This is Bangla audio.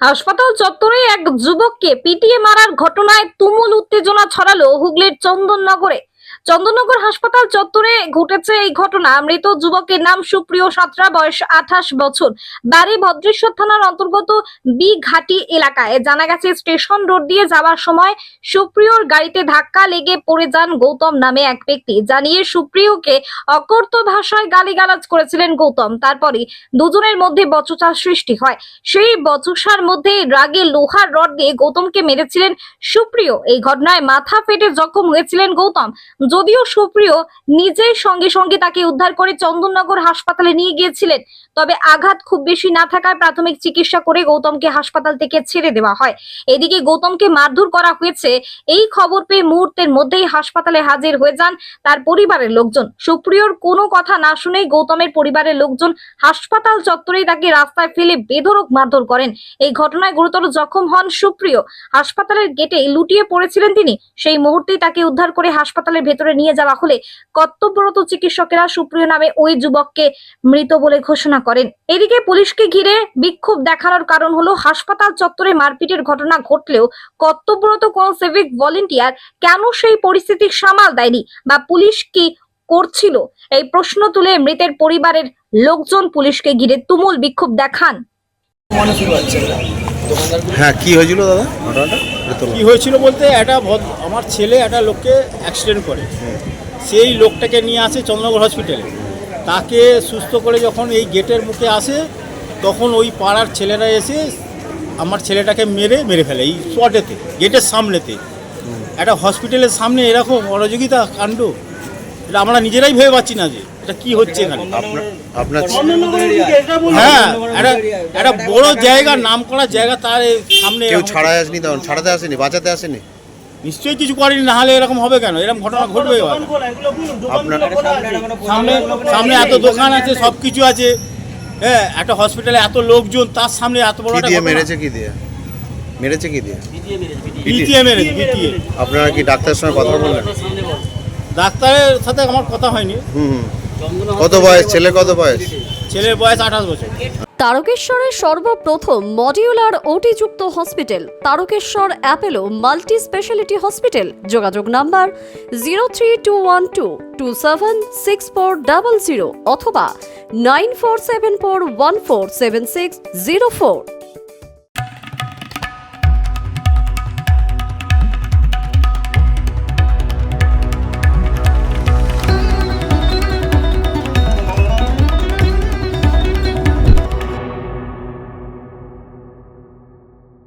হাসপাতাল চত্বরে এক যুবককে পিটিয়ে মারার ঘটনায় তুমুল উত্তেজনা ছড়ালো হুগলির চন্দননগরে। চন্দননগর হাসপাতাল চত্বরে ঘটেছে এই ঘটনা। মৃত যুবকের নাম সুপ্রিয় সাঁতরা, বয়স আঠাশ বছর। বাড়ি ভদ্রেশ্বর থানার অন্তর্গত বি ঘাটি এলাকায়। জানা গেছে, স্টেশন রোড দিয়ে যাওয়ার সময় সুপ্রিয়র গাড়িতে ধাক্কা লেগে পড়ে যান গৌতম নামে এক ব্যক্তি। জানিয়ে সুপ্রিয়কে অকর্ত ভাষায় গালিগালাজ করেছিলেন গৌতম। তারপরে দুজনের মধ্যে বচসার সৃষ্টি হয়। সেই বচসার মধ্যে রাগে লোহার রড দিয়ে গৌতমকে মেরেছিলেন সুপ্রিয়। এই ঘটনায় মাথা ফেটে জখম হয়েছিলেন গৌতম। যদিও সুপ্রিয় নিজেই সঙ্গে সঙ্গে তাকে উদ্ধার করে চন্দননগর হাসপাতালে নিয়ে গিয়েছিলেন, তবে আঘাত খুব বেশি না থাকায় প্রাথমিক চিকিৎসা করে গৌতমকে হাসপাতাল থেকে ছেড়ে দেওয়া হয়। এদিকে গৌতমকে মারধর করা হয়েছে, এই খবর পেয়ে মুহূর্তের মধ্যেই হাসপাতালে হাজির হয়ে যান তার পরিবারের লোকজন। সুপ্রিয়র কোনো কথা না শুনেই গৌতমের পরিবারের লোকজন হাসপাতাল চত্বরেই তাকে রাস্তায় ফেলে বেধড়ক মারধর করেন। এই ঘটনায় গুরুতর জখম হন সুপ্রিয়। হাসপাতালের গেটে লুটিয়ে পড়েছিলেন তিনি। সেই মুহূর্তেই তাকে উদ্ধার করে হাসপাতালের ভেতরে নিয়ে যাওয়া হলে কর্তব্যরত চিকিৎসকেরা সুপ্রিয় নামে ওই যুবককে মৃত বলে ঘোষণা করেন। এদিকে পুলিশকে ঘিরে বিক্ষোভ দেখানোর কারণ হলো হাসপাতাল চত্বরে মারপিটের ঘটনা ঘটলেও কর্তব্যরত কোন সিভিক ভলেন্টিয়ার কেন সেই পরিস্থিতি সামাল দেয়নি বা পুলিশ কি করছিল? এই প্রশ্ন তুলে মৃতের পরিবারের লোকজন পুলিশকে ঘিরে তুমুল বিক্ষোভ দেখান। হ্যাঁ কি হয়েছিল দাদা ঘটনাটা? কি হয়েছিল বলতে একটা ভদ্র আমার ছেলে একটা লোককে অ্যাক্সিডেন্ট করে। সেই লোকটাকে নিয়ে আসে চন্দ্রনগর হসপিটালে তাকে সুস্থ করে যখন এই গেটের মুখে আসে তখন ওই পাড়ার ছেলেরা এসে আমার ছেলেটাকে মেরে মেরে ফেলে এই স্পটেতে গেটের সামনেতে। একটা হসপিটালের সামনে এরকম অরযোগিতা কাণ্ড। এটা আমরা নিজেরাই ভেবে পাচ্ছি না যে এটা কি হচ্ছে এখানে। আপনার আপনার হ্যাঁ একটা একটা বড় জায়গা নাম করা জায়গা তার সামনে কেউ এরকম- আসেনি তখন? ছাড়াতে আসেনি? বাঁচাতে আসেনি? নিশ্চয়ই কিছু করেনি না হলে এরকম হবে কেন? এরকম ঘটনা ঘটবে? সামনে সামনে এত দোকান আছে সব কিছু আছে। হ্যাঁ একটা হসপিটালে এত লোকজন তার সামনে এত বড় একটা মেরেছে কি দিয়ে? মেরেছে কি দিয়ে? বিটিএ মেরেছে বিটিএ আপনারা কি ডাক্তারের সঙ্গে কথা বললেন? ডাক্তারের সাথে আমার কথা হয়নি। হুম। কত বয়স? ছেলে কত বয়স? ছেলের বয়স আঠাশ বছর। তারকেশ্বরের সর্বপ্রথম modular ওটিযুক্ত hospital Tarakeswar Apollo multi speciality hospital. যোগাযোগ number zero three two one two two seven six four double zero অথবা nine four seven four one four seven six zero four.